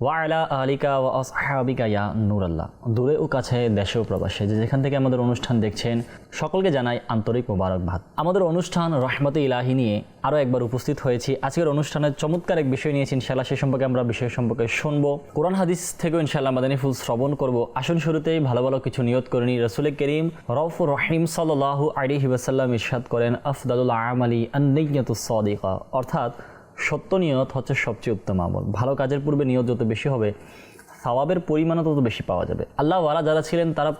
আলা আলিকা ওয়া আসহাবিকা ইয়া নূরাল্লাহ। দূরে ও কাছে, দেশে ও প্রবাসে, যে যেখান থেকে আমাদের অনুষ্ঠান দেখছেন, সকলকে জানাই আন্তরিক মোবারকবাদ। আমাদের অনুষ্ঠান রহমতে ইলাহি নিয়ে আরও একবার উপস্থিত হয়েছি। আজকের অনুষ্ঠানের চমৎকার এক বিষয় নিয়েছি ইনশাল্লাহ সে সম্পর্কে আমরা বিষয় সম্পর্কে শুনব। কোরআন হাদিস থেকেও ইনশাল্লাহ মাদানী ফুল শ্রবণ করব। আসল শুরুতেই ভালো ভালো কিছু নিয়ত করে নিই। রসুল করিম রফ রহিম সাল্লাহ আলিহি ওয়াসাল্লাম ইরশাদ করেন, আফদালুল আমালি আন্নিয়তুস সদিকা। অর্থাৎ সত্য নিয়ত হচ্ছে সবচেয়ে উত্তম আমল। ভালো কাজের পূর্বে নিয়ত যত বেশি হবে, সওয়াবের পরিমাণও তত বেশি পাওয়া যাবে। আল্লাহ ওয়ালা যারা ছিলেন, তারা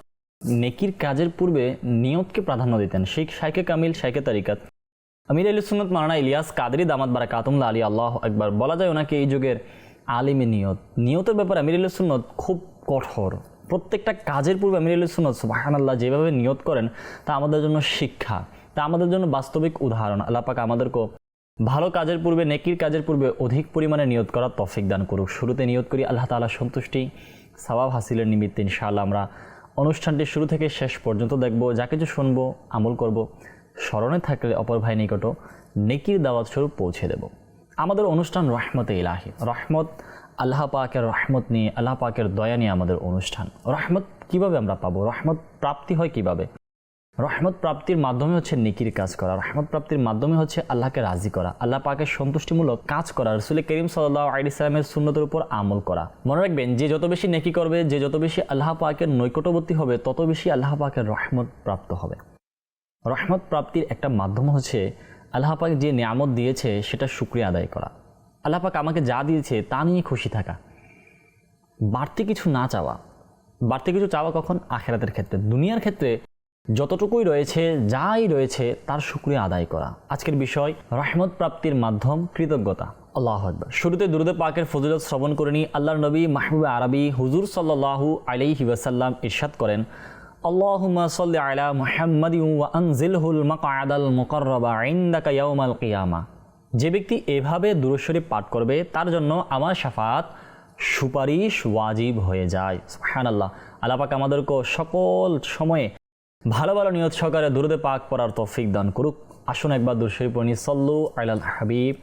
নেকির কাজের পূর্বে নিয়তকে প্রাধান্য দিতেন। শেখ শাইকে কামিল শাইকে তারিকাত। আমির আলী সুন্নত মারানা ইলিয়াস কাদরি, দামাত বারা কাতুমলা আলী, আল্লাহ একবার বলা যায় ওনাকে এই যুগের আলিমে নিয়ত। নিয়তের ব্যাপারে আমির আলী সুন্নত খুব কঠোর। প্রত্যেকটা কাজের পূর্বে আমির আলী সুন্নত সুবাহান আল্লাহ যেভাবে নিয়ত করেন, তা আমাদের জন্য শিক্ষা। তা আমাদের জন্য বাস্তবিক উদাহরণ। আল্লাহ পাক আমাদেরকেও ভালো কাজের পূর্বে, নেকির কাজের পূর্বে অধিক পরিমাণে নিয়ত করার তফিক দান করুক। শুরুতে নিয়ত করি, আল্লাহ তালা সন্তুষ্টি সবাব হাসিলের নিমিত্তে ইনশাআল্লাহ আমরা অনুষ্ঠানটি শুরু থেকে শেষ পর্যন্ত দেখব, যা কিছু শুনব, আমল করব, স্মরণে থাকলে অপর ভাই নিকটও নেকির দাওয়াত স্বরূপ পৌঁছে দেব। আমাদের অনুষ্ঠান রহমতে ইলাহি। রহমত আল্লাহ পাকের রহমত নিয়ে, আল্লাহ পাকের দয়া নিয়ে আমাদের অনুষ্ঠান। রহমত কীভাবে আমরা পাবো? রহমত প্রাপ্তি হয় কীভাবে? রহমত প্রাপ্তির মাধ্যমে হচ্ছে নেকির কাজ করা রহমত প্রাপ্তির মাধ্যমে হচ্ছে আল্লাহকে রাজি করা, আল্লাহ পাকের সন্তুষ্টিমূলক কাজ করা, রসুল করিম সাল্লাহ আলি ইসলামের সুন্নতের উপর আমল করা। মনে রাখবেন, যে যত বেশি নেকি করবে, যে যত বেশি আল্লাহ পাকের নৈকটবর্তী হবে, তত বেশি আল্লাহ পাকের রহমত প্রাপ্ত হবে। রহমত প্রাপ্তির একটা মাধ্যম হচ্ছে আল্লাহ পাক যে নিয়ামত দিয়েছে, সেটা শুক্রিয়া আদায় করা। আল্লাহ পাক আমাকে যা দিয়েছে, তা নিয়ে খুশি থাকা। বাড়তি কিছু না চাওয়া। বাড়তি কিছু চাওয়া কখন? আখেরাতের ক্ষেত্রে। দুনিয়ার ক্ষেত্রে যতটুকুই রয়েছে, যাই রয়েছে, তার শুক্রিয়া আদায় করা। আজকের বিষয়, রহমত প্রাপ্তির মাধ্যম, কৃতজ্ঞতা। আল্লাহ আকবর। শুরুতে দুরুদে পাকের ফজিলত শ্রবণ করে নি আল্লাহর নবী মাহবুব আরবি হুজুর সাল্লাহু আলাইহি ওয়াসাল্লাম ইরশাদ করেন, আল্লাহুম্মা সাল্লি আলা মুহাম্মাদি ওয়া আনজিলহুল মাকআদাল মুকাররাবা ইনদাকা ইয়াউমাল কিয়ামা। যে ব্যক্তি এভাবে দুরুশরীফ পাঠ করবে, তার জন্য আমার শাফাত সুপারিশ ওয়াজিব হয়ে যায়। সুবহানাল্লাহ। আল্লাহ পাক আমাদেরকে সকল সময়ে ভালো ভালো নিয়ত সহকারে দুরুদে পাক পড়ার তৌফিক দান করুক। আসুন একবার দুরশরীফ পড়ি, সল্লু আলাল হাবিব,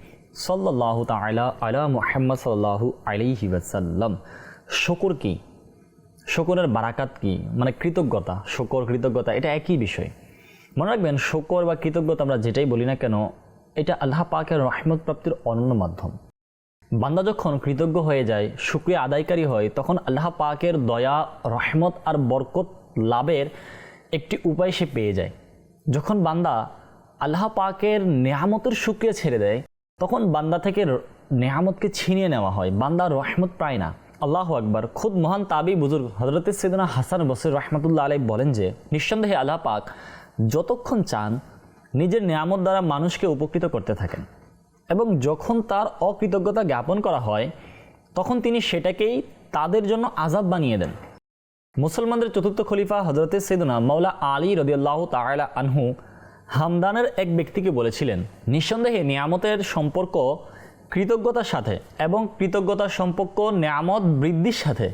সাল্লাল্লাহু তাআলা আলা মুহাম্মদ সাল্লাল্লাহু আলাইহি ওয়াসাল্লাম। শুকর কি? শকুরের বারাকাত কি? মানে কৃতজ্ঞতা, শকর, কৃতজ্ঞতা, এটা একই বিষয়। মনে রাখবেন, শকর বা কৃতজ্ঞতা আমরা যেটাই বলি না কেন, এটা আল্লাহ পাকের রহমত প্রাপ্তির অনন্য মাধ্যম। বান্দা যখন কৃতজ্ঞ হয়ে যায়, শুক্রিয়া আদায়কারী হয়, তখন আল্লাহ পাকের দয়া, রহমত আর বরকত লাভের একটি উপায় সে পেয়ে যায়। যখন বান্দা আল্লাহ পাকের নেহামতের শুক্রিয়া ছেড়ে দেয়, তখন বান্দা থেকে নেহামতকে ছিনিয়ে নেওয়া হয়। বান্দা রহমত পায় না। আল্লাহ আকবার। খুদ মহান তাবি বুজুর্গ হজরত সৈদনা হাসান বসির রহমতুল্লাহ আলাই বলেন যে, নিঃসন্দেহে আল্লাহ পাক যতক্ষণ চান নিজের নিয়ামত দ্বারা মানুষকে উপকৃত করতে থাকেন এবং যখন তার অকৃতজ্ঞতা জ্ঞাপন করা হয়, তখন তিনি সেটাকেই তাদের জন্য আজাব বানিয়ে দেন। মুসলমানদের চতুর্থ খলিফা হজরতে সৈদুনা মাওলা আলী রদিয়াল্লাহ তাআলা আনহু হামদানের এক ব্যক্তিকে বলেছিলেন, নিঃসন্দেহে নিয়ামতের সম্পর্ক কৃতজ্ঞতার সাথে এবং কৃতজ্ঞতার সম্পর্ক নিয়ামত বৃদ্ধির সাথে।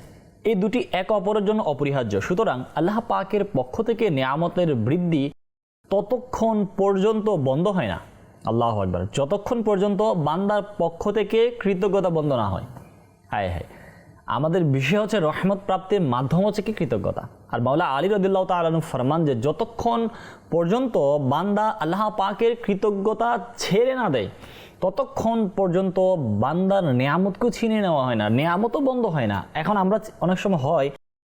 এই দুটি এক অপরের জন্য অপরিহার্য। সুতরাং আল্লাহ পাকের পক্ষ থেকে নিয়ামতের বৃদ্ধি ততক্ষণ পর্যন্ত বন্ধ হয় না। আল্লাহ একবার যতক্ষণ পর্যন্ত বান্দার পক্ষ থেকে কৃতজ্ঞতা বন্ধ না হয়। হায় হায়। আমাদের বিষয় হচ্ছে রহমত প্রাপ্তির মাধ্যম হচ্ছে কি কৃতজ্ঞতা? আর মাওলা আলী রদুল্লাহ তালু ফরমান যে যতক্ষণ পর্যন্ত বান্দা আল্লাহ পাকের কৃতজ্ঞতা ছেড়ে না দেয়, ততক্ষণ পর্যন্ত বান্দার নেয়ামতকেও ছিনিয়ে নেওয়া হয় না, নেয়ামতও বন্ধ হয় না। এখন আমরা অনেক সময় হয়,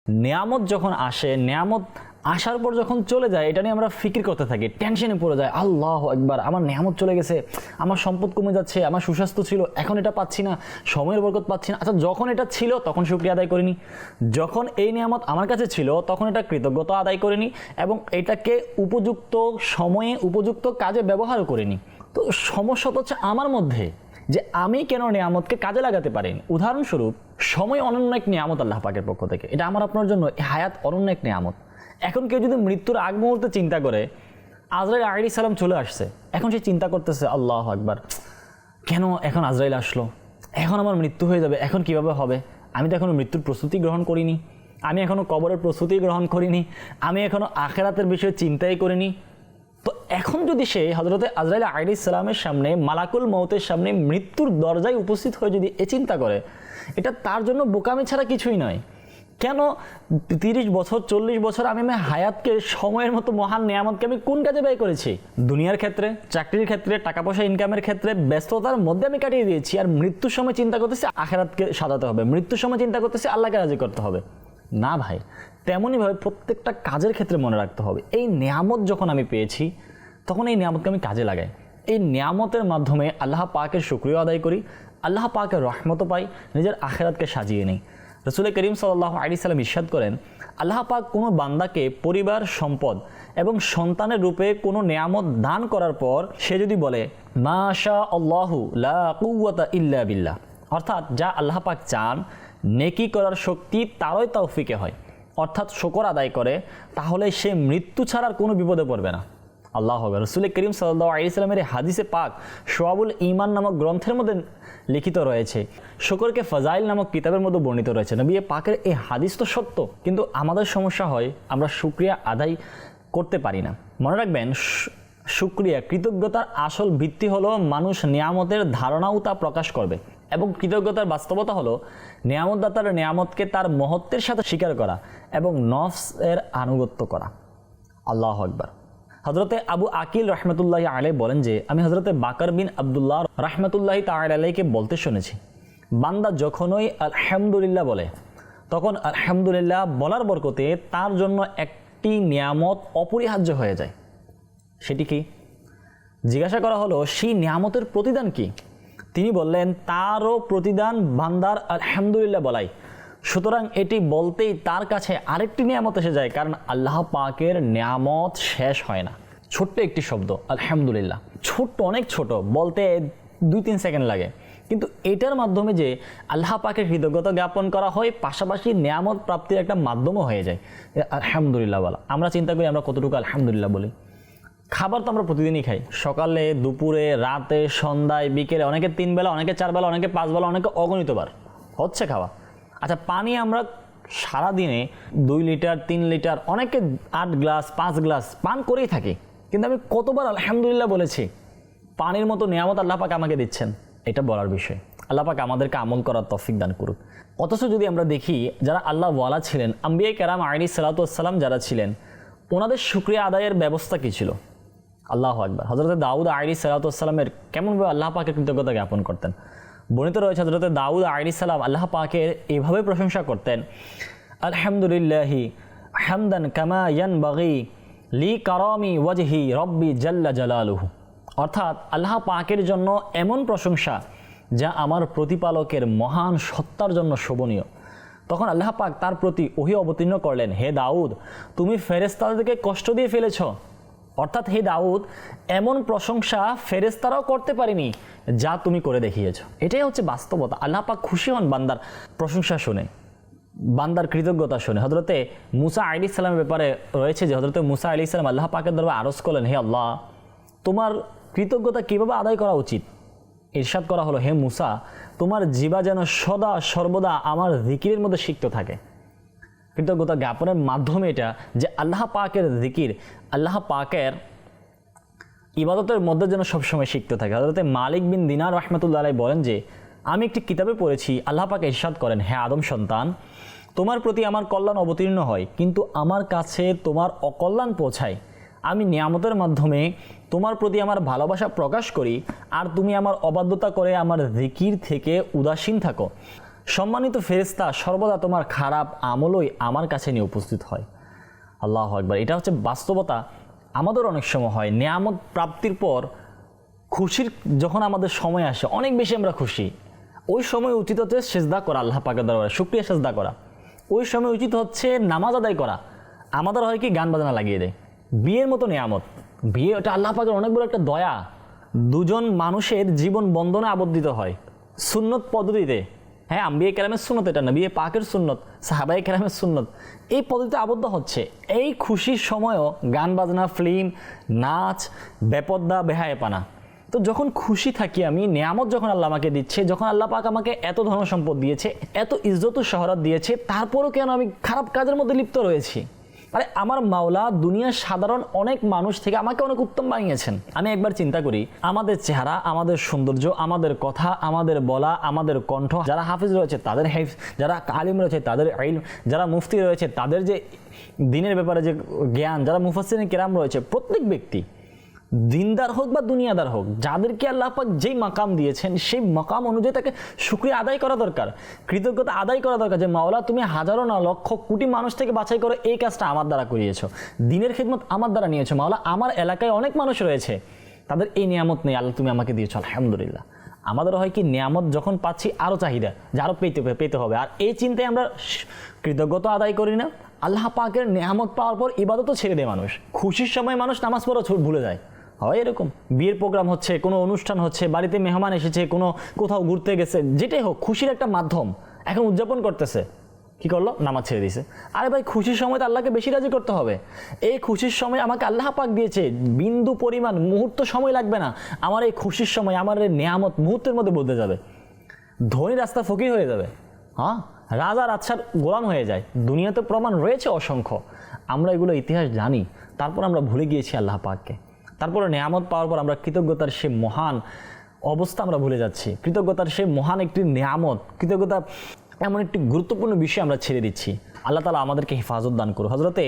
নেয়ামত যখন আসে, নেয়ামত আসার পর যখন চলে যায়, এটা নিয়ে আমরা ফিকির করতে থাকি টেনশনে পড়ে যায়, আল্লাহ একবার আমার নেয়ামত চলে গেছে, আমার সম্পদ কমে যাচ্ছে, আমার সুস্বাস্থ্য ছিল, এখন এটা পাচ্ছি না, সময়ের বরকত পাচ্ছি না। আচ্ছা যখন এটা ছিল, তখন শুক্রিয়া আদায় করিনি। যখন এই নিয়ামত আমার কাছে ছিল, তখন এটা কৃতজ্ঞতা আদায় করিনি এবং এটাকে উপযুক্ত সময়ে, উপযুক্ত কাজে ব্যবহার করিনি। তো সমস্যা তো হচ্ছে আমার মধ্যে, যে আমি কেন নিয়ামতকে কাজে লাগাতে পারিনি? উদাহরণস্বরূপ, সময় অনন্য এক নিয়ামত আল্লাহ পাকের পক্ষ থেকে। এটা আমার, আপনার জন্য হায়াত অনন্য এক নিয়ামত। এখন কেউ যদি মৃত্যুর আগ মুহূর্তে চিন্তা করে, আজরাইল আলী সালাম চলে আসছে, এখন সে চিন্তা করতেছে, আল্লাহ আকবার, কেন এখন আজরাইল আসলো? এখন আমার মৃত্যু হয়ে যাবে, এখন কীভাবে হবে? আমি তো এখনও মৃত্যুর প্রস্তুতি গ্রহণ করিনি, আমি এখনও কবরের প্রস্তুতি গ্রহণ করিনি, আমি এখনও আখেরাতের বিষয়ে চিন্তাই করিনি। তো এখন যদি সে হজরতে আজরাইল আইড ইসলামের সামনে, মালাকুল মৌতের সামনে মৃত্যুর দরজায় উপস্থিত হয়ে যদি এ চিন্তা করে, এটা তার জন্য বোকামি ছাড়া কিছুই নয়। কেন তিরিশ বছর, চল্লিশ বছর আমি হায়াতকে, সময়ের মতো মহান নিয়ামতকে আমি কোন কাজে ব্যয় করেছি? দুনিয়ার ক্ষেত্রে, চাকরির ক্ষেত্রে টাকা পয়সা ইনকামের ক্ষেত্রে ব্যস্ততার মধ্যে আমি কাটিয়ে দিয়েছি আর মৃত্যুর সময় চিন্তা করতেছি আখেরাতকে সাজাতে হবে। মৃত্যুর সময় চিন্তা করতেছি আল্লাহকে রাজি করতে হবে। না ভাই তেমনইভাবে প্রত্যেকটা কাজের ক্ষেত্রে মনে রাখতে হবে। এই নিয়ামত যখন আমি পেয়েছি, তখন এই নিয়ামতকে আমি কাজে লাগাই। এই নিয়ামতের মাধ্যমে আল্লাহ পাকের শুক্রিয় আদায় করি, আল্লাহ পাকের রহমত পাই, নিজের আখেরাতকে সাজিয়ে নিই। রসুল করিম সাল্লাহ আলি সাল্লাম ইস্বাদ করেন, আল্লাহ পাক কোনো বান্দাকে পরিবার, সম্পদ এবং সন্তানের রূপে কোনো নেয়ামত দান করার পর সে যদি বলে মাশা আল্লাহু লা কুওয়াতা ইল্লা বিল্লাহ অর্থাৎ যা আল্লাহ পাক চান, নেকি করার শক্তি তারই তৌফিকে হয়। অর্থাৎ শকর আদায় করে, তাহলে সে মৃত্যু ছাড়ার কোনো বিপদে পড়বে না। আল্লাহ হবে রসুল করিম সাল্লাহ আলিয়াল্লামের এই হাদিসে পাক সোয়াবুল ইমান নামক গ্রন্থের মধ্যে লিখিত রয়েছে। শকরকে ফজাইল নামক কিতাবের মধ্যে বর্ণিত রয়েছে। নবী পাকের এই হাদিস তো সত্য, কিন্তু আমাদের সমস্যা হয়, আমরা শুক্রিয়া আদায় করতে পারি না। মনে রাখবেন শুক্রিয়া, কৃতজ্ঞতার আসল ভিত্তি হলো মানুষ নিয়ামতের ধারণাও তা প্রকাশ করবে। এবং কৃতজ্ঞতার বাস্তবতা হলো, নিয়ামতদাতার নিয়ামতকে তার মহত্বের সাথে স্বীকার করা এবং নফস এর আনুগত্য করা। আল্লাহ আকবার। হজরতে আবু আকিল রহমতুল্লাহ আলাই বলেন যে, আমি হজরতে বাকর বিন আবদুল্লাহ রহমতুল্লাহ আলাইকে বলতে শুনেছি। বান্দা যখনই আলহামদুলিল্লাহ বলে, তখন আলহামদুলিল্লাহ বলার বরকতে তার জন্য একটি নিয়ামত অপরিহার্য হয়ে যায়। সেটি কি? জিজ্ঞাসা করা হলো, সেই নিয়ামতের প্রতিদান কি? তিনি বললেন, তারও প্রতিদান বান্দার আলহামদুলিল্লাহ বলাই। সুতরাং এটি বলতেই তার কাছে আরেকটি নিয়ামত এসে যায়, কারণ আল্লাহ পাকের নিয়ামত শেষ হয় না। ছোট্ট একটি শব্দ, আলহামদুলিল্লাহ। ছোট্ট, অনেক ছোট, বলতে দুই তিন সেকেন্ড লাগে। কিন্তু এটার মাধ্যমে যে আল্লাহ পাকের কৃতজ্ঞতা জ্ঞাপন করা হয়, পাশাপাশি নিয়ামত প্রাপ্তির একটা মাধ্যমও হয়ে যায়। আলহামদুলিল্লাহ বলা। আমরা চিন্তা করি আমরা কতটুকু আলহামদুলিল্লাহ বলি। খাবার তো আমরা প্রতিদিনই খাই। সকালে, দুপুরে, রাতে, সন্ধ্যায়, বিকেলে, অনেকে তিন বেলা অনেকে চার বেলা অনেকে পাঁচ বেলা অনেকে অগণিতবার। হচ্ছে খাওয়া। আচ্ছা পানি আমরা সারাদিনে দুই লিটার, তিন লিটার, অনেকে আট গ্লাস, পাঁচ গ্লাস পান করেই থাকি। কিন্তু আমি কতবার আলহামদুলিল্লাহ বলেছি, পানির মতো নিয়ামত আল্লাহ পাক আমাকে দিচ্ছেন। এটা বলার বিষয়। আল্লাহ পাক আমাদেরকে আমল করার তফিক দান করুক। অথচ যদি আমরা দেখি, যারা আল্লাহ ওয়ালা ছিলেন, আম্বিয়া কেরাম আইনি সালাতাম যারা ছিলেন, ওনাদের শুক্রিয়া আদায়ের ব্যবস্থা কী ছিল? আল্লাহ আকবর। হজরত দাউদ আইরি সালাতামের কেমনভাবে আল্লাহ পাকের কৃতজ্ঞতা জ্ঞাপন করতেন? বর্ণিত রয়েছে হজরত দাউদ সালাম, আল্লাহ পাকের এভাবে প্রশংসা করতেন। আলহামদুলিল্লাহি হামদান কামা ইয়ান বাগি লি কারামি ওয়াজহি রব্বি জাল্লা জালালুহু। অর্থাৎ আল্লাহ পাকের জন্য এমন প্রশংসা যা আমার প্রতিপালকের মহান সত্তার জন্য শোভনীয়। তখন আল্লাহ পাক তার প্রতি ওহি অবতীর্ণ করলেন, হে দাউদ, তুমি ফেরেস্তাদেরকে কষ্ট দিয়ে ফেলেছ। অর্থাৎ হে দাউদ, এমন প্রশংসা ফেরেস্তারাও করতে পারেনি যা তুমি করে দেখিয়েছ। এটাই হচ্ছে বাস্তবতা। আল্লাহ খুশি হন বান্দার প্রশংসা শুনে, বান্দার কৃতজ্ঞতা শুনে। হজরতে মুসা আলি ইসলামের ব্যাপারে রয়েছে যে হজরতে মুসা আলি ইসলাম আল্লাহ পাকের দরবার আরজ করলেন, হে আল্লাহ, তোমার কৃতজ্ঞতা কীভাবে আদায় করা উচিত? ইরশাদ করা হলো, হে মুসা, তোমার জীবা যেন সদা সর্বদা আমার জিকিরের মধ্যে সিক্ত থাকে। কৃতজ্ঞতা জ্ঞাপনের মাধ্যমে এটা যে আল্লাহ পাকের জিকির, আল্লাহ পাকের ইবাদতের মধ্যে যেন সবসময় শিখতে থাকে। হজরতে মালিক বিন দিনার রহমতুল্লাহ বলেন যে, আমি একটি কিতাবে পড়েছি, আল্লাহ পাক ইরশাদ করেন হ্যাঁ আদম সন্তান, তোমার প্রতি আমার কল্যাণ অবতীর্ণ হয়, কিন্তু আমার কাছে তোমার অকল্যাণ পৌঁছায়। আমি নিয়ামতের মাধ্যমে তোমার প্রতি আমার ভালোবাসা প্রকাশ করি, আর তুমি আমার অবাধ্যতা করে আমার জিকির থেকে উদাসীন থাকো। সম্মানিত ফেরেস্তা সর্বদা তোমার খারাপ আমলই আমার কাছে নিয়ে উপস্থিত হয়। আল্লাহ একবার এটা হচ্ছে বাস্তবতা। আমাদের অনেক সময় হয়, নিয়ামত প্রাপ্তির পর খুশির যখন আমাদের সময় আসে, অনেক বেশি আমরা খুশি। ওই সময় উচিত হচ্ছে সেজদা করা, আল্লাহ পাকের দরবারে শুক্রিয়া সেজদা করা। ওই সময় উচিত হচ্ছে নামাজ আদায় করা। আমাদের হয় কি, গান বাজনা লাগিয়ে দেয়। বিয়ের মতো নিয়ামত। বিয়ে ওটা আল্লাহ পাকের অনেক বড় একটা দয়া। দুজন মানুষের জীবন বন্ধনে আবদ্ধিত হয়। সুন্নত পদ্ধতিতে হ্যাঁ আম্বিয়ে কেরামের সুন্নত এটা না বিয়ে পাকের সুন্নত সাহাবাই কেরামের সুন্নত। এই পদ্ধতিতে আবদ্ধ হচ্ছে। এই খুশির সময়ও গান বাজনা, ফিল্ম, নাচ, বেপদ্দা, বেহায়েপানা। তো যখন খুশি থাকি আমি, নিয়ামত যখন আল্লাহ আমাকে দিচ্ছে, যখন আল্লাহ পাক আমাকে এত ধন সম্পদ দিয়েছে, এত ইজ্জত শহরত দিয়েছে, তারপরও কেন আমি খারাপ কাজের মধ্যে লিপ্ত রয়েছি? আরে আমার মাওলা দুনিয়ার সাধারণ অনেক মানুষ থেকে আমাকে অনেক উত্তম বানিয়েছেন। আমি একবার চিন্তা করি, আমাদের চেহারা, আমাদের সৌন্দর্য, আমাদের কথা, আমাদের বলা, আমাদের কণ্ঠ, যারা হাফিজ রয়েছে, তাদের হেফ, যারা আলিম রয়েছে, তাদের আইল যারা মুফতি রয়েছে, তাদের যে দিনের ব্যাপারে যে জ্ঞান, যারা মুফাসিন কেরাম রয়েছে, প্রত্যেক ব্যক্তি দিনদার হোক বা দুনিয়াদার হোক, যাদেরকে আল্লাহ পাক যেই মাকাম দিয়েছেন, সেই মাকাম অনুযায়ী তাকে শুক্রিয়া আদায় করা দরকার, কৃতজ্ঞতা আদায় করা দরকার যে, মাওলা, তুমি হাজারো না লক্ষ কোটি মানুষ থেকে বাছাই করে, এই কাজটা আমার দ্বারা করিয়েছো। দিনের খেদমত আমার দ্বারা নিয়েছো। মাওলা, আমার এলাকায় অনেক মানুষ রয়েছে, তাদের এই নিয়ামত নেই, আল্লাহ তুমি আমাকে দিয়েছ, আলহামদুলিল্লাহ। আমাদের হয় কি, নিয়ামত যখন পাচ্ছি আরও চাহিদা, যে আরও পেতে পেতে হবে। আর এই চিন্তায় আমরা কৃতজ্ঞতা আদায় করি না। আল্লাহ পাকের নিয়ামত পাওয়ার পর ইবাদতও ছেড়ে দেয় মানুষ। খুশির সময় মানুষ নামাজ পড়া ভুলে যায়। হয় এরকম। বিয়ের প্রোগ্রাম হচ্ছে, কোনো অনুষ্ঠান হচ্ছে, বাড়িতে মেহমান এসেছে, কোনো কোথাও ঘুরতে গেছে, যেটাই হোক, খুশির একটা মাধ্যম। এখন উদযাপন করতেছে। কি করল? নামাজ ছেড়ে দিয়েছে আরে ভাই, খুশির সময় তো আল্লাহকে বেশি রাজি করতে হবে। এই খুশির সময় আমাকে আল্লাহ পাক দিয়েছে। বিন্দু পরিমাণ মুহূর্ত সময় লাগবে না। আমার এই খুশির সময়, আমার এই নেয়ামত মুহূর্তের মধ্যে বদলে যাবে। ধনী রাস্তা ফকির হয়ে যাবে। হ্যাঁ? রাজা রাজসার গোলাম হয়ে যায়। দুনিয়াতে প্রমাণ রয়েছে অসংখ্য। আমরা এগুলো ইতিহাস জানি। তারপর আমরা ভুলে গিয়েছি আল্লাহ পাককে। তারপরে নেয়ামত পাওয়ার পর আমরা কৃতজ্ঞতার সে মহান অবস্থা আমরা ভুলে যাচ্ছি। কৃতজ্ঞতার সেই মহান একটি নেয়ামত, কৃতজ্ঞতা এমন একটি গুরুত্বপূর্ণ বিষয় আমরা ছেড়ে দিচ্ছি। আল্লাহ তালা আমাদেরকে হেফাজত দান করুন হজরতে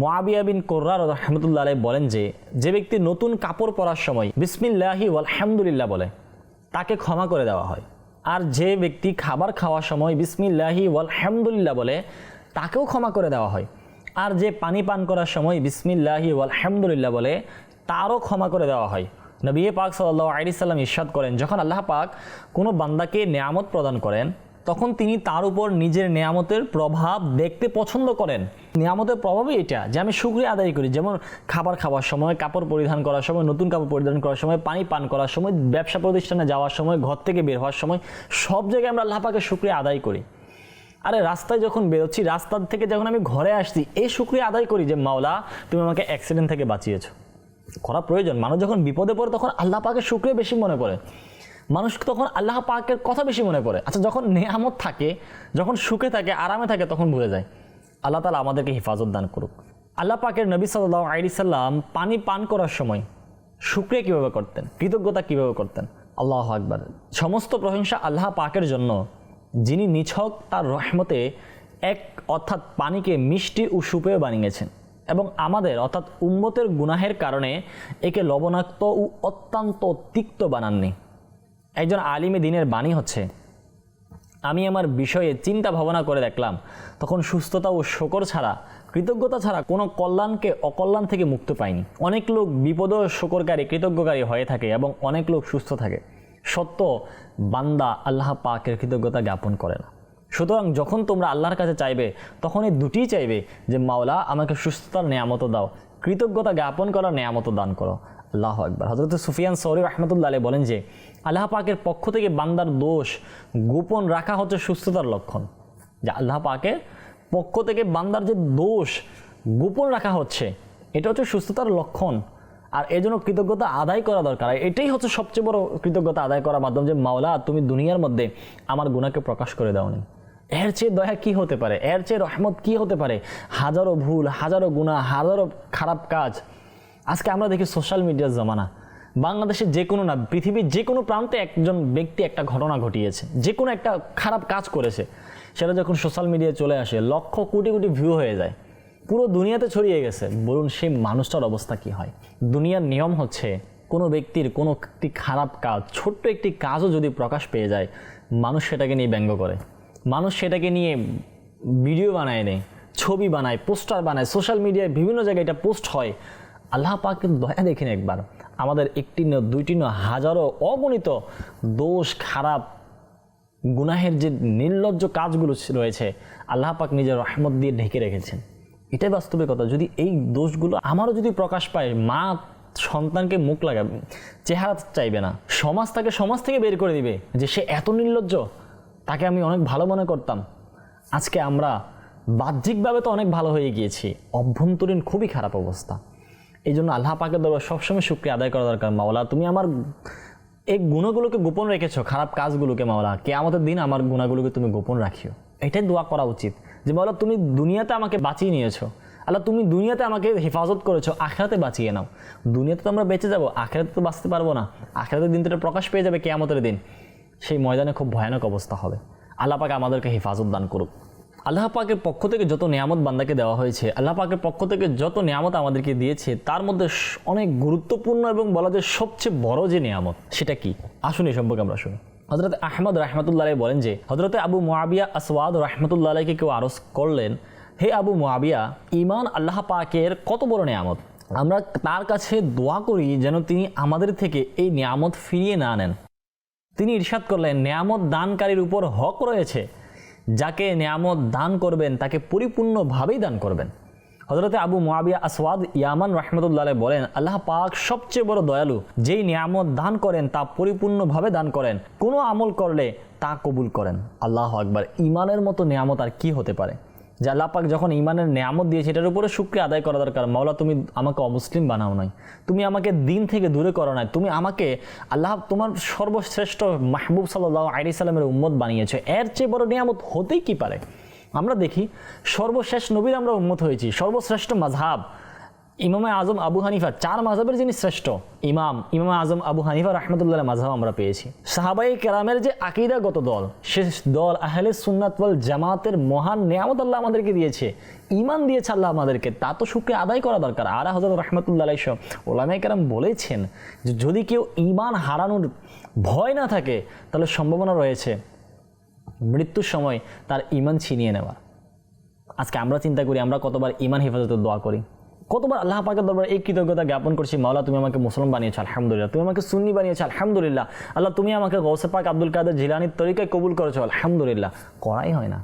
মোয়াবিয়া বিন কোর্রার রহমতুল্লাহ আলাই বলেন যে যে ব্যক্তি নতুন কাপড় পরার সময় বিসমিল্লাহি আলহামদুলিল্লাহ বলে, তাকে ক্ষমা করে দেওয়া হয়। আর যে ব্যক্তি খাবার খাওয়ার সময় বিসমিল্লাহি আলহামদুলিল্লাহ বলে, তাকেও ক্ষমা করে দেওয়া হয়। আর যে পানি পান করার সময় বিসমিল্লাহি আলহামদুলিল্লাহ বলে তারও ক্ষমা করে দেওয়া হয়। নবী পাক সাল্লাহ আলি সাল্লাম ইরশাদ করেন, যখন আল্লাহ পাক কোনো বান্দাকে নেয়ামত প্রদান করেন, তখন তিনি তার উপর নিজের নেয়ামতের প্রভাব দেখতে পছন্দ করেন। নিয়ামতের প্রভাবই এটা, যে আমি শুক্রিয়া আদায় করি। যেমন খাবার খাওয়ার সময়, কাপড় পরিধান করার সময়, নতুন কাপড় পরিধান করার সময়, পানি পান করার সময়, ব্যবসা প্রতিষ্ঠানে যাওয়ার সময়, ঘর থেকে বের হওয়ার সময়, সব জায়গায় আমরা আল্লাহ পাকে শুক্রিয়া আদায় করি। আরে রাস্তায় যখন বেরোচ্ছি, রাস্তার থেকে যখন আমি ঘরে আসছি, এই শুক্রিয়া আদায় করি যে, মাওলা, তুমি আমাকে অ্যাক্সিডেন্ট থেকে বাঁচিয়েছো। করা প্রয়োজন। মানুষ যখন বিপদে পড়ে, তখন আল্লাহ পাকে শুক্রে বেশি মনে পড়ে মানুষ তখন আল্লাহ পাকের কথা বেশি মনে পড়ে আচ্ছা যখন নেয়ামত থাকে, যখন সুখে থাকে, আরামে থাকে, তখন ভুলে যায়। আল্লাহ তালা আমাদেরকে হেফাজত দান করুক। আল্লাহ পাকের নবী সাল্লাহ আলি সাল্লাম পানি পান করার সময় শুক্রিয়া কীভাবে করতেন? কৃতজ্ঞতা কীভাবে করতেন? আল্লাহ আকবার। সমস্ত প্রশংসা আল্লাহ পাকের জন্য। যিনি নিছক, তার রহমতে এক অর্থাৎ পানিকে মিষ্টি ও সুপেয় বানিয়েছেন। এবং আমাদের, অর্থাৎ উম্মতের গুনাহের কারণে একে লবণাক্ত ও অত্যন্ত তিক্ত বানাননি। একজন আলিমে দিনের বাণী হচ্ছে, আমি আমার বিষয়ে চিন্তা ভাবনা করে দেখলাম, তখন সুস্থতা ও শকর ছাড়া, কৃতজ্ঞতা ছাড়া কোনো কল্যাণকে অকল্যাণ থেকে মুক্ত পায়নি অনেক লোক বিপদ শকরকারী, কৃতজ্ঞকারী হয়ে থাকে এবং অনেক লোক সুস্থ থাকে। সত্য, বান্দা আল্লাহ পাকের কৃতজ্ঞতা জ্ঞাপন করে না। সুতরাং যখন তোমরা আল্লাহর কাছে চাইবে তখন এই দুটিই চাইবে যে, মাওলা, আমাকে সুস্থতার নেয়ামত দাও, কৃতজ্ঞতা জ্ঞাপন করার নেয়ামত দান করো। আল্লাহ একবার হজরত সুফিয়ান সৌরি রহমতুল্লাহ আলী বলেন যে, আল্লাহ পাকের পক্ষ থেকে বান্দার দোষ গোপন রাখা হচ্ছে সুস্থতার লক্ষণ। যে, আল্লাহ পাকের পক্ষ থেকে বান্দার যে দোষ গোপন রাখা হচ্ছে, এটা হচ্ছে সুস্থতার লক্ষণ। আর এই জন্য কৃতজ্ঞতা আদায় করা দরকার। এটাই হচ্ছে সবচেয়ে বড় কৃতজ্ঞতা আদায় করার মাধ্যম যে, মাওলা, তুমি দুনিয়ার মধ্যে আমার গুণাকে প্রকাশ করে দাওনি। এর চেয়ে দয়া কি হতে পারে? এর চেয়ে রহমত কি হতে পারে? হাজারো ভুল, হাজারো গুণা হাজারো খারাপ কাজ। আজকে আমরা দেখি সোশ্যাল মিডিয়ার জমানা। বাংলাদেশের যে কোনো না, পৃথিবীর যে কোনো প্রান্তে একজন ব্যক্তি একটা ঘটনা ঘটিয়েছে। যে কোনো একটা খারাপ কাজ করেছে। সেটা যখন সোশ্যাল মিডিয়ায় চলে আসে, লক্ষ কোটি কোটি ভিউ হয়ে যায়। পুরো দুনিয়াতে ছড়িয়ে গেছে। বলুন, সেই মানুষটার অবস্থা কি হয়? দুনিয়ার নিয়ম হচ্ছে, কোনো ব্যক্তির কোনো একটি খারাপ কাজ, ছোট্ট একটি কাজও যদি প্রকাশ পেয়ে যায়, মানুষ সেটাকে নিয়ে ব্যঙ্গ করে। মানুষ সেটাকে নিয়ে ভিডিও বানায় নেয়, ছবি বানায়, পোস্টার বানায়, সোশ্যাল মিডিয়ায় বিভিন্ন জায়গায় এটা পোস্ট হয়। আল্লাহ পাকের দয়া দেখেন একবার। আমাদের একটি নয়, দুইটি নয়, হাজারো অগণিত দোষ, খারাপ, গুনাহের যে নির্লজ্জ কাজগুলো রয়েছে, আল্লাহ পাক নিজের রহমত দিয়ে ঢেকে রেখেছেন। এটাই বাস্তবিকতা যদি এই দোষগুলো আমারও যদি প্রকাশ পায়, মা সন্তানকে মুখ লাগাবে, চেহারা চাইবে না, সমাজ তাকে সমাজ থেকে বের করে দিবে যে সে এত নির্লজ্জ। তাকে আমি অনেক ভালো মনে করতাম। আজকে আমরা বাহ্যিকভাবে তো অনেক ভালো হয়ে গিয়েছি, অভ্যন্তরীণ খুবই খারাপ অবস্থা। এই জন্য আল্লাহ পাকের দরবার সবসময় শুক্রিয়া আদায় করা দরকার। মাওলা, তুমি আমার এই গুণগুলোকে গোপন রেখেছো, খারাপ কাজগুলোকে মাওলা। কে আমাদের দিন আমার গুণাগুলোকে তুমি গোপন রাখিও। এটাই দোয়া করা উচিত যে, মাওলা, তুমি দুনিয়াতে আমাকে বাঁচিয়ে নিয়েছো। আল্লাহ, তুমি দুনিয়াতে আমাকে হেফাজত করেছ, আখেরাতে বাঁচিয়ে নাও। দুনিয়াতে তো আমরা বেঁচে যাব, আখেরাতে তো বাঁচতে পারব না। আখেরাতের দিন তো প্রকাশ পেয়ে যাবে কেয়ামতের দিন। সেই ময়দানে খুব ভয়ানক অবস্থা হবে। আল্লাহ পাকে আমাদেরকে হেফাজত দান করুক। আল্লাহ পাকের পক্ষ থেকে যত নিয়ামত বান্দাকে দেওয়া হয়েছে, আল্লাহ পাকের পক্ষ থেকে যত নিয়ামত আমাদেরকে দিয়েছে, তার মধ্যে অনেক গুরুত্বপূর্ণ এবং বলা যায় সবচেয়ে বড় যে নিয়ামত, সেটা কি? আসুন এই সম্পর্কে আমরা শুনি। হজরত আহমদ রহমতুল্লাহ বলেন যে হজরত আবু মুআবিয়া আসওয়াদ রহমতুল্লাহ কেউ আরজ করলেন, হে আবু মুআবিয়া ইমান আল্লাহ পাকের কত বড় নিয়ামত? আমরা তার কাছে দোয়া করি যেন তিনি আমাদের থেকে এই নিয়ামত ফিরিয়ে না নেন। তিনি ইরশাদ করলেন, নেয়ামত দানকারীর উপর হক রয়েছে। যাকে নেয়ামত দান করবেন, তাকে পরিপূর্ণভাবেই দান করবেন। হজরতে আবু মুআবিয়া আসওয়াদ ইয়ামান রহমতুল্লাহ বলেন, আল্লাহ পাক সবচেয়ে বড় দয়ালু, যেই নিয়ামত দান করেন, তা পরিপূর্ণভাবে দান করেন। কোনো আমল করলে তা কবুল করেন। আল্লাহ আকবার ইমানের মতো নিয়ামত আর কি হতে পারে? যে আল্লাহ পাক যখন ইমানের নিয়ামত দিয়েছে এটার উপরে শুক্রিয়া আদায় করা দরকার, মাওলা তুমি আমাকে অমুসলিম বানাও নাই। তুমি আমাকে দিন থেকে দূরে করো নাই। তুমি আমাকে আল্লাহ তোমার সর্বশ্রেষ্ঠ মাহবুব সাল্লাহ আলি সাল্লামের উম্মত বানিয়েছে। এর চেয়ে বড় নিয়ামত হতেই কি পারে? আমরা দেখি সর্বশেষ নবীর আমরা উন্মত হয়েছি, সর্বশ্রেষ্ঠ মাঝহাব ইমামে আজম আবু হানিফা চার মাঝহাবের যিনি শ্রেষ্ঠ ইমাম, ইমামে আজম আবু হানিফা রহমতুল্লাহ মাঝহাব আমরা পেয়েছি। সাহাবাই কেরামের যে আকিদাগত দল সে দল আহলে সুন্নাত ওয়াল জামাতের মহান নিয়ামত আল্লাহ আমাদেরকে দিয়েছে ইমান দিয়েছে আল্লাহ আমাদেরকে, তা তো সুখে আদায় করা দরকার। আর হজরত রহমতুল্লাহ আলাইসব ওলামাই কেরাম বলেছেন যে, যদি কেউ ইমান হারানোর ভয় না থাকে, তাহলে সম্ভাবনা রয়েছে মৃত্যুর সময় তার ইমান ছিনিয়ে নেওয়া। আজকে আমরা চিন্তা করি, আমরা কতবার ইমান হেফাজতের দোয়া করি। কতবার আল্লাহ পাকের দরবার এই কৃতজ্ঞতা জ্ঞাপন করছি, মাওলা তুমি আমাকে মুসলমান বানিয়েছো, আলহামদুলিল্লাহ। তুমি আমাকে সুন্নি বানিয়েছো, আলহামদুলিল্লাহ। আল্লাহ তুমি আমাকে গৌসে পাক আব্দুল কাদের জিলানির তরিকায় কবুল করেছ, আলহামদুলিল্লাহ। করাই হয় না।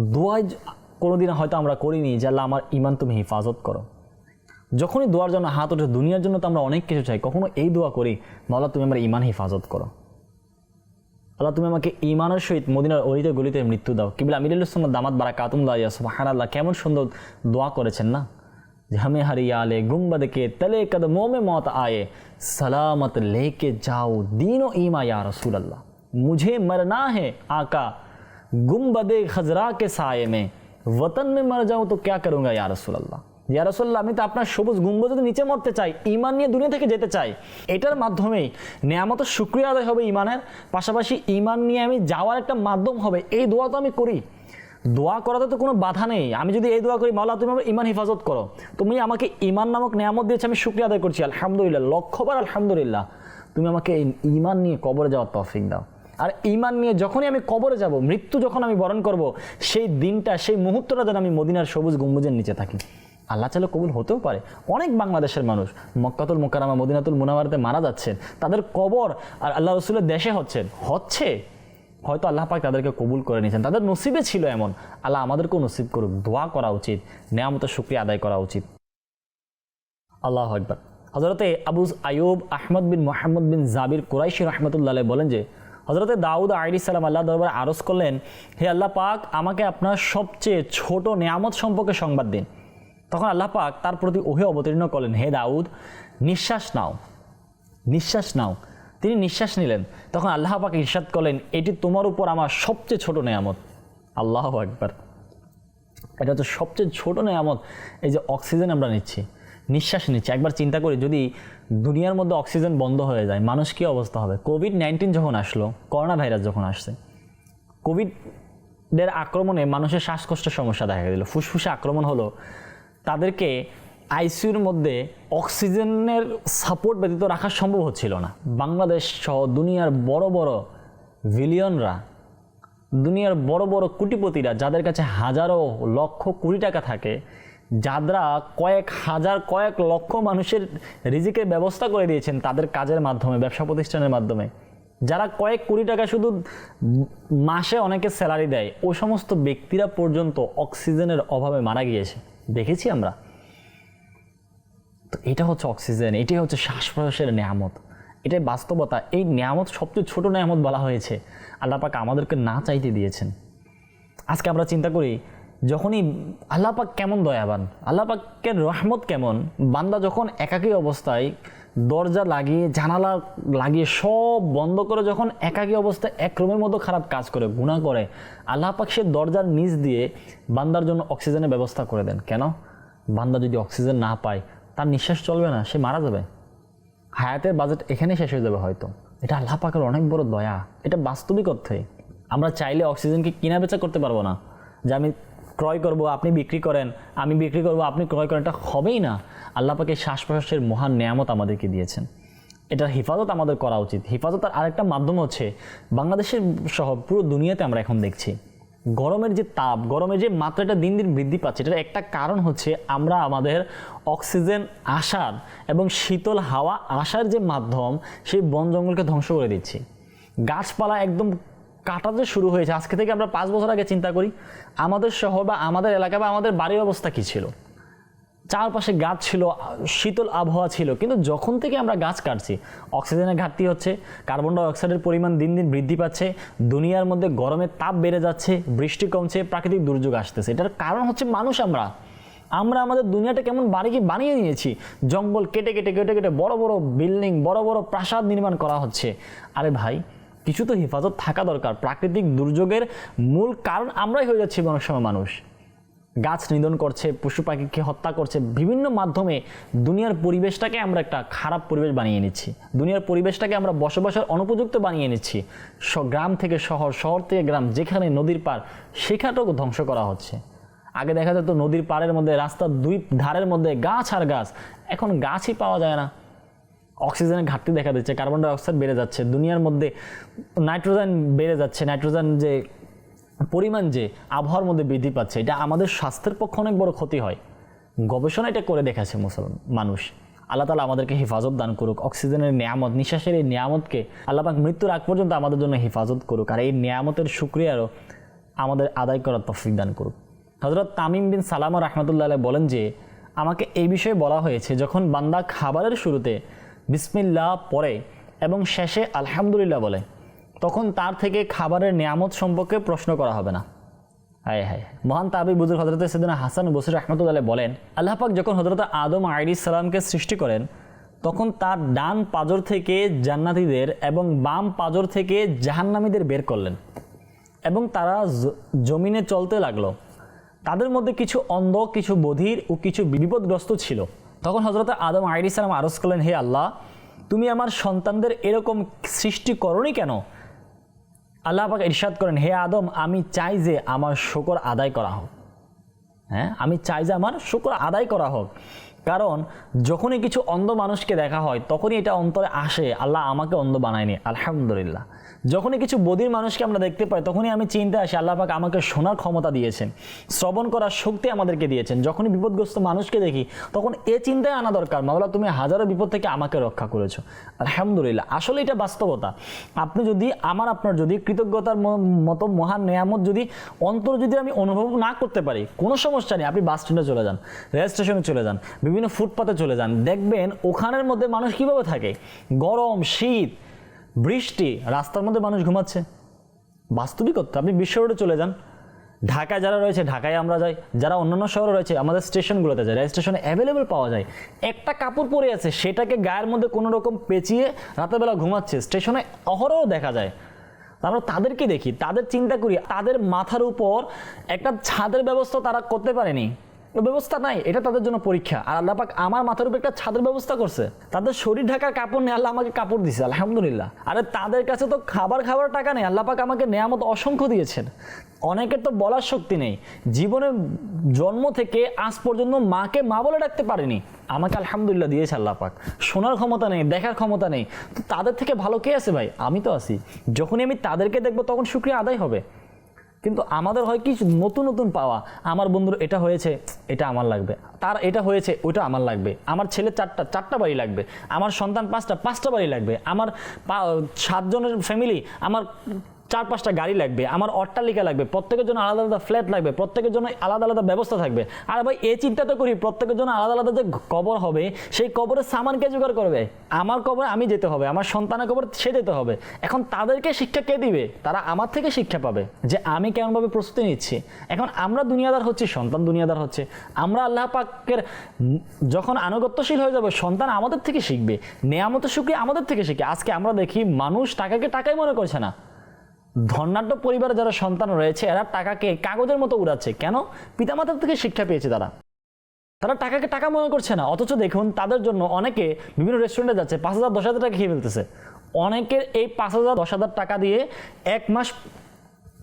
দোয়াই কোনোদিন হয়তো আমরা করিনি যে আল্লাহ আমার ইমান তুমি হেফাজত করো। যখনই দোয়ার জন্য হাত ওঠে, দুনিয়ার জন্য তো আমরা অনেক কিছু চাই, কখনো এই দোয়া করি, মাওলা তুমি আমার ইমান হেফাজত করো। আল্লাহ তুমি আমাকে ইমানের সহিত মদিনার অলিতে গলিতে মৃত্যু দাও কিবিল আমিরুল ইসলাম দামাত বারা কাতুম দাইয়া সুবাহান আল্লাহ কেমন সুন্দর দোয়া করেছেন না যে हमें हरियाले गुम्बद के तले कदमों में मौत आए सलामत लेके जाओ दीनो ईमा या रसूल अल्लाह मुझे मरना है आका गुम्बद खजरा के साये में वतन में मर जाऊं तो क्या करूंगा या रसूल अल्लाह ইয়া রাসূলুল্লাহ, আমি তো আপনার সবুজ গুম্বদের নিচে মরতে চাই ইমান নিয়ে দুনিয়া থেকে যেতে চাই, এটার মাধ্যমেই নেয়ামতের শুক্রিয়া আদায় হবে ইমানের পাশাপাশি ইমান নিয়ে আমি যাওয়ার একটা মাধ্যম হবে, এই দোয়া তো আমি করি। দোয়া করাতে তো কোনো বাধা নেই। আমি যদি এই দোয়া করি, মাওলা তুমি আমার ইমান হেফাজত করো। তুমি আমাকে ইমান নামক নেয়ামত দিয়েছে, আমি শুক্রিয়া আদায় করছি। আলহামদুলিল্লাহ, লক্ষবার আলহামদুলিল্লাহ। তুমি আমাকে ইমান নিয়ে কবরে যাওয়ার তৌফিক দাও। আর ইমান নিয়ে যখনই আমি কবরে যাব, মৃত্যু যখন আমি বরণ করব, সেই দিনটা, সেই মুহূর্তটা যেন আমি মদিনার সবুজ গম্বুজের নিচে থাকি। আল্লাহ চাইলে কবুল হতেও পারে। অনেক বাংলাদেশের মানুষ মক্কাতুল মোকারামা মদিনাতুল মুনাওয়ারাতে মারা যাচ্ছেন। তাদের কবর আর আল্লাহ রসুলের দেশে হচ্ছেন। হচ্ছে, হয়তো আল্লাহ পাক তাদেরকে কবুল করে নিয়েছেন। তাদের নসিবে ছিল এমন। আল্লাহ আমাদেরকেও নসিব করুক, দোয়া করা উচিত, নেয়ামতের শুক্রিয়া আদায় করা উচিত। আল্লাহ আকবর। হজরতে আবুজ আয়ুব আহমদ বিন মোহাম্মদ বিন জাবির কুরাইশি রহমতুল্লাহ বলেন যে হজরতে দাউদ আইরি সালাম আল্লাহ দরবার আরজ করলেন, হে আল্লাহ পাক, আমাকে আপনার সবচেয়ে ছোট নেয়ামত সম্পর্কে সংবাদ দিন। তখন আল্লাহ পাক তার প্রতি ওহে অবতীর্ণ করলেন, হে দাউদ, নিঃশ্বাস নাও নিঃশ্বাস নাও। তিনি নিঃশ্বাস নিলেন। তখন আল্লাহ পাক ইরশাদ করলেন, এটি তোমার উপর আমার সবচেয়ে ছোট নেয়ামত। আল্লাহ একবার এটা হচ্ছে সবচেয়ে ছোট নেয়ামত, এই যে অক্সিজেন আমরা নিচ্ছি, নিঃশ্বাস নিচ্ছি। একবার চিন্তা করি, যদি দুনিয়ার মধ্যে অক্সিজেন বন্ধ হয়ে যায়, মানুষ কী অবস্থা হবে? কোভিড নাইন্টিন যখন আসলো করোনা ভাইরাস যখন আসছে কোভিডের আক্রমণে মানুষের শ্বাসকষ্টের সমস্যা দেখা দিল ফুসফুসে আক্রমণ হলো তাদেরকে আইসিইউর মধ্যে অক্সিজেনের সাপোর্ট ব্যতীত রাখা সম্ভব হচ্ছিল না। বাংলাদেশ সহ দুনিয়ার বড় বড় ভিলিয়নরা দুনিয়ার বড় বড় কোটিপতিরা যাদের কাছে হাজারো লক্ষ কোটি টাকা থাকে যারা কয়েক হাজার, কয়েক লক্ষ মানুষের রিজিকের ব্যবস্থা করে দিয়েছেন তাদের কাজের মাধ্যমে, ব্যবসা প্রতিষ্ঠানের মাধ্যমে। যারা কয়েক কোটি টাকা শুধু মাসে অনেকে স্যালারি দেয়, ও সমস্ত ব্যক্তিরা পর্যন্ত অক্সিজেনের অভাবে মারা গিয়েছে। দেখেছি আমরা? তো এটা হচ্ছে অক্সিজেন, এটাই হচ্ছে শ্বাস প্রশ্বাসের নিয়ামত। এটাই বাস্তবতা। এই নিয়ামত সবচেয়ে ছোট নিয়ামত বলা হয়েছে। আল্লাহ পাক আমাদেরকে না চাইতে দিয়েছেন। আজকে আমরা চিন্তা করি, যখনই আল্লাহ পাক কেমন দয়াবান, আল্লাহ পাকের রহমত কেমন, বান্দা যখন একাকী অবস্থায় দরজা লাগিয়ে, জানালা লাগিয়ে সব বন্ধ করে যখন একাকী অবস্থায় এক রুমের মতো খারাপ কাজ করে গুণা করে, আল্লাহ পাক সে দরজার নিচ দিয়ে বান্দার জন্য অক্সিজেনের ব্যবস্থা করে দেন। কেন? বান্দা যদি অক্সিজেন না পায়, তার নিঃশ্বাস চলবে না, সে মারা যাবে। হায়াতের বাজেট এখানে শেষ হয়ে যাবে হয়তো। এটা আল্লাহ পাকের অনেক বড় দয়া। এটা বাস্তবিক অর্থে। আমরা চাইলে অক্সিজেনকে কিনা বেচা করতে পারব না। যে আমি ক্রয় করব, আপনি বিক্রি করেন, আমি বিক্রি করব, আপনি ক্রয় করেন, এটা হবেই না। আল্লাহ পাকে শ্বাস প্রশ্বাসের মহান নিয়ামত আমাদেরকে দিয়েছেন। এটার হেফাজত আমাদের করা উচিত। হেফাজতের আরেকটা মাধ্যম হচ্ছে, বাংলাদেশের সহ পুরো দুনিয়াতে আমরা এখন দেখছি, গরমের যে তাপ, গরমের যে মাত্রাটা দিন দিন বৃদ্ধি পাচ্ছে, এটার একটা কারণ হচ্ছে আমরা আমাদের অক্সিজেন আসার এবং শীতল হাওয়া আসার যে মাধ্যম, সেই বন জঙ্গলকে ধ্বংস করে দিচ্ছি। গাছপালা একদম কাটাতে শুরু হয়েছে। আজকে থেকে আমরা পাঁচ বছর আগে চিন্তা করি, আমাদের শহর বা আমাদের এলাকা বা আমাদের বাড়ির অবস্থা কী ছিল? চারপাশে গাছ ছিল, শীতল আবহাওয়া ছিল, কিন্তু যখন থেকে আমরা গাছ কাটছি, অক্সিজেনের ঘাটতি হচ্ছে, কার্বন ডাই অক্সাইডের পরিমাণ দিন দিন বৃদ্ধি পাচ্ছে, দুনিয়ার মধ্যে গরমের তাপ বেড়ে যাচ্ছে, বৃষ্টি কমছে, প্রাকৃতিক দুর্যোগ আসতেছে। এটার কারণ হচ্ছে মানুষ আমরা। আমরা আমাদের দুনিয়াটা কেমন বাড়ি কি বানিয়ে নিয়েছি? জঙ্গল কেটে কেটে কেটে কেটে বড় বড় বিল্ডিং বড় বড় প্রাসাদ নির্মাণ করা হচ্ছে। আরে ভাই কিছু তো হেফাজত থাকা দরকার। প্রাকৃতিক দুর্যোগের মূল কারণ আমরাই হয়ে যাচ্ছি অনেক সময় মানুষ। গাছ নিধন করছে, পশু পাখিকে হত্যা করছে, বিভিন্ন মাধ্যমে দুনিয়ার পরিবেশটাকে আমরা একটা খারাপ পরিবেশ বানিয়ে নিচ্ছি। দুনিয়ার পরিবেশটাকে আমরা বসবাসের অনুপযুক্ত বানিয়ে নিচ্ছি। গ্রাম থেকে শহর শহর থেকে গ্রাম, যেখানে নদীর পার, সেখানটাও ধ্বংস করা হচ্ছে। আগে দেখা যেত নদীর পাড়ের মধ্যে, রাস্তার দুই ধারের মধ্যে গাছ আর গাছ। এখন গাছই পাওয়া যায় না। অক্সিজেনের ঘাটতি দেখা দিচ্ছে, কার্বন ডাই অক্সাইড বেড়ে যাচ্ছে, দুনিয়ার মধ্যে নাইট্রোজেন বেড়ে যাচ্ছে, নাইট্রোজেন যে পরিমাণ যে আবহাওয়ার মধ্যে বৃদ্ধি পাচ্ছে, এটা আমাদের স্বাস্থ্যের পক্ষে অনেক বড় ক্ষতি হয়। গবেষণা এটা করে দেখাচ্ছে মুসলমান মানুষ। আল্লাহ তালা আমাদেরকে হেফাজত দান করুক, অক্সিজেনের নিয়ামত, নিঃশ্বাসের এই নিয়ামতকে আল্লাহ পাক মৃত্যুর আগ পর্যন্ত আমাদের জন্য হেফাজত করুক, আর এই নিয়ামতের সুক্রিয়ারও আমাদের আদায় করার তফিক দান করুক। হজরত তামিম বিন সালামা রহমতুল্লাহ বলেন যে, আমাকে এই বিষয়ে বলা হয়েছে, যখন বান্দা খাবারের শুরুতে বিসমিল্লাহ পড়ে এবং শেষে আলহামদুলিল্লাহ বলে, তখন তার থেকে খাবারের নিয়ামত সম্পর্কে প্রশ্ন করা হবে না। হায় হায়। মহান তাবি বুজুর হজরত সেদিন হাসান বসির রহমতুল্লাহ বলেন, আল্লাহ পাক যখন হজরত আদম আইরি সালামকে সৃষ্টি করেন, তখন তার ডান পাজর থেকে জান্নাতীদের এবং বাম পাজর থেকে জাহান্নামীদের বের করলেন এবং তারা জমিনে চলতে লাগল। তাদের মধ্যে কিছু অন্ধ, কিছু বধির ও কিছু বিপদগ্রস্ত ছিল। তখন হজরত আদম আইরি সালাম আরজ করলেন, হে আল্লাহ, তুমি আমার সন্তানদের এরকম সৃষ্টি করনি কেন? আল্লাহ পাক ইরশাদ করেন, হে আদম, আমি চাই যে আমার শকর আদায় করা হোক। হ্যাঁ আমি চাই যে আমার শুকর আদায় করা হোক। কারণ যখনই কিছু অন্ধ মানুষকে দেখা হয়, তখনই এটা অন্তরে আসে, আল্লাহ আমাকে অন্ধ বানায়নি, আলহামদুলিল্লাহ। যখনই কিছু বদির মানুষকে আমরা দেখতে পাই, তখনই আমি চিন্তা আসি, আল্লাহ পাক আমাকে শোনার ক্ষমতা দিয়েছেন, শ্রবণ করার শক্তি আমাদেরকে দিয়েছেন। যখনই বিপদগ্রস্ত মানুষকে দেখি, তখন এ চিন্তায় আনা দরকার, মাওলা তুমি হাজারো বিপদ থেকে আমাকে রক্ষা করেছ, আলহামদুলিল্লাহ। আসলে এটা বাস্তবতা। আপনি যদি আমার, আপনার যদি কৃতজ্ঞতার মতো মহান নেয়ামত যদি, অন্তর যদি আমি অনুভব না করতে পারি, কোনো সমস্যা নেই, আপনি বাস স্ট্যান্ডে চলে যান, রেল স্টেশনে চলে যান বিভিন্ন ফুটপাতে চলে যান। দেখবেন ওখানের মধ্যে মানুষ কীভাবে থাকে? গরম, শীত, বৃষ্টি, রাস্তার মধ্যে মানুষ ঘুমাচ্ছে। বাস্তবিকতা, আপনি বিশ্ব রোডে চলে যান। ঢাকায় যারা রয়েছে, ঢাকায় আমরা যাই। যারা অন্যান্য শহরে রয়েছে, আমাদের স্টেশনগুলোতে যায় স্টেশনে অ্যাভেলেবেল পাওয়া যায়। একটা কাপড় পরে আছে, সেটাকে গায়ের মধ্যে কোনো রকম পেঁচিয়ে রাতেরবেলা ঘুমাচ্ছে। স্টেশনে অহরহ দেখা যায়। আমরা তাদেরকে দেখি, তাদের চিন্তা করি, তাদের মাথার উপর একটা ছাদের ব্যবস্থা তারা করতে পারেনি। ব্যবস্থা নাই, এটা তাদের জন্য পরীক্ষা। আর আল্লাহ পাক আমার মাথার উপর একটা ছাদের ব্যবস্থা করছে। তাদের শরীর ঢাকার কাপড় নেই আল্লাহ আমাকে কাপড় দিছে, আলহামদুলিল্লাহ। আরে তাদের কাছে তো খাবার খাবার টাকা নেই, আল্লাহ পাক আমাকে নেয়ামত অসংখ্য দিয়েছেন। অনেকের তো বলার শক্তি নেই। জীবনে জন্ম থেকে আজ পর্যন্ত মাকে মা বলে ডাকতে পারেনি। আমাকে আলহামদুলিল্লাহ দিয়েছে আল্লাহ পাক। শোনার ক্ষমতা নেই, দেখার ক্ষমতা নেই। তো তাদের থেকে ভালো কে আছে ভাই? আমি তো আছি। যখনই আমি তাদেরকে দেখব, তখন শুক্রিয়া আদায় হবে। কিন্তু আমাদের হয় কি নতুন নতুন পাওয়া। আমার বন্ধুর এটা হয়েছে, এটা আমার লাগবে। তার এটা হয়েছে ওটা আমার লাগবে। আমার ছেলে চারটা চারটা বাড়ি লাগবে। আমার সন্তান পাঁচটা পাঁচটা বাড়ি লাগবে। আমার সাতজনের ফ্যামিলি আমার চার পাঁচটা গাড়ি লাগবে, আমার অট্টালিকা লাগবে, প্রত্যেকের জন্য আলাদা আলাদা ফ্ল্যাট লাগবে, প্রত্যেকের জন্য আলাদা আলাদা ব্যবস্থা থাকবে। আর ভাই, এই চিন্তা তো করি, প্রত্যেকের জন্য আলাদা আলাদা যে কবর হবে, সেই কবরের সামান কে জোগাড় করবে? আমার কবরে আমি যেতে হবে, আমার সন্তানের কবর সে যেতে হবে। এখন তাদেরকে শিক্ষা কে দিবে? তারা আমার থেকে শিক্ষা পাবে যে আমি কেমনভাবে প্রস্তুতি নিচ্ছি। এখন আমরা দুনিয়াদার হচ্ছি, সন্তান দুনিয়াদার হচ্ছে। আমরা আল্লাহ পাকের যখন আনুগত্যশীল হয়ে যাবে, সন্তান আমাদের থেকে শিখবে নেয়ামত শুক্রিয়া আমাদের থেকে শিখে। আজকে আমরা দেখি মানুষ টাকাকে টাকাই মনে করছে না। ধর্নাঢ্য পরিবারে যারা সন্তান রয়েছে, এরা টাকাকে কাগজের মতো উড়াচ্ছে। কেন? পিতামাতার থেকে শিক্ষা পেয়েছে তারা। তারা টাকাকে টাকা মনে করছে না, অথচ দেখুন তাদের জন্য অনেকে বিভিন্ন রেস্টুরেন্টে যাচ্ছে, পাঁচ হাজার, দশ হাজার টাকা খেয়ে ফেলতেছে। অনেকের এই পাঁচ হাজার, দশ হাজার টাকা দিয়ে এক মাস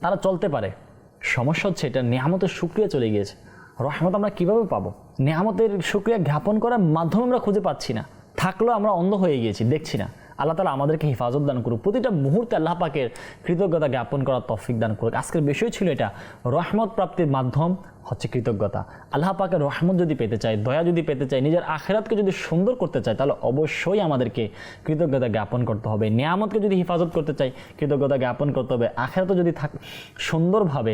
তারা চলতে পারে। সমস্যা হচ্ছে এটা নেহামতের সুক্রিয়া চলে গিয়েছে। রহমত আমরা কীভাবে পাবো? নেহামতের সুক্রিয়া জ্ঞাপন করার মাধ্যম আমরা খুঁজে পাচ্ছি না। থাকলেও আমরা অন্ধ হয়ে গিয়েছি, দেখছি না। আল্লাহ তালা আমাদেরকে হেফাজত দান করুক। প্রতিটা মুহূর্তে আল্লাহ পাকের কৃতজ্ঞতা জ্ঞাপন করার তফিক দান করুক। আজকের বিষয় ছিল এটা, রহমত প্রাপ্তির মাধ্যম হচ্ছে কৃতজ্ঞতা। আল্লাহ পাকের রহমত যদি পেতে চাই দয়া যদি পেতে চাই নিজের আখেরাতকে যদি সুন্দর করতে চাই তাহলে অবশ্যই আমাদেরকে কৃতজ্ঞতা জ্ঞাপন করতে হবে। নিয়ামতকে যদি হেফাজত করতে চাই কৃতজ্ঞতা জ্ঞাপন করতে হবে। আখেরাতে যদি থাক, সুন্দরভাবে,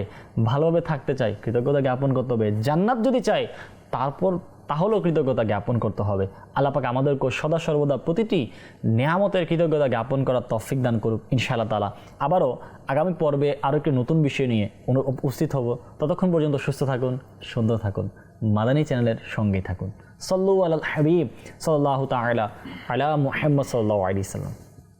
ভালোভাবে থাকতে চাই কৃতজ্ঞতা জ্ঞাপন করতে হবে। জান্নাত যদি চাই তারপর তাহলেও কৃতজ্ঞতা জ্ঞাপন করতে হবে। আল্লাপাক আমাদেরকে সদা সর্বদা প্রতিটি নেয়ামতের কৃতজ্ঞতা জ্ঞাপন করার তফিক দান করুক, ইনশাআল্লাহ তালা আবারও আগামী পর্বে আরও একটি নতুন বিষয় নিয়ে উপস্থিত হব। ততক্ষণ পর্যন্ত সুস্থ থাকুন, সুন্দর থাকুন, মাদানী চ্যানেলের সঙ্গেই থাকুন। সল্লু আল হাবিব সাল্লাহ তালা আলা মুহাম্মদ সাল্লাহ আলি সাল্লাম।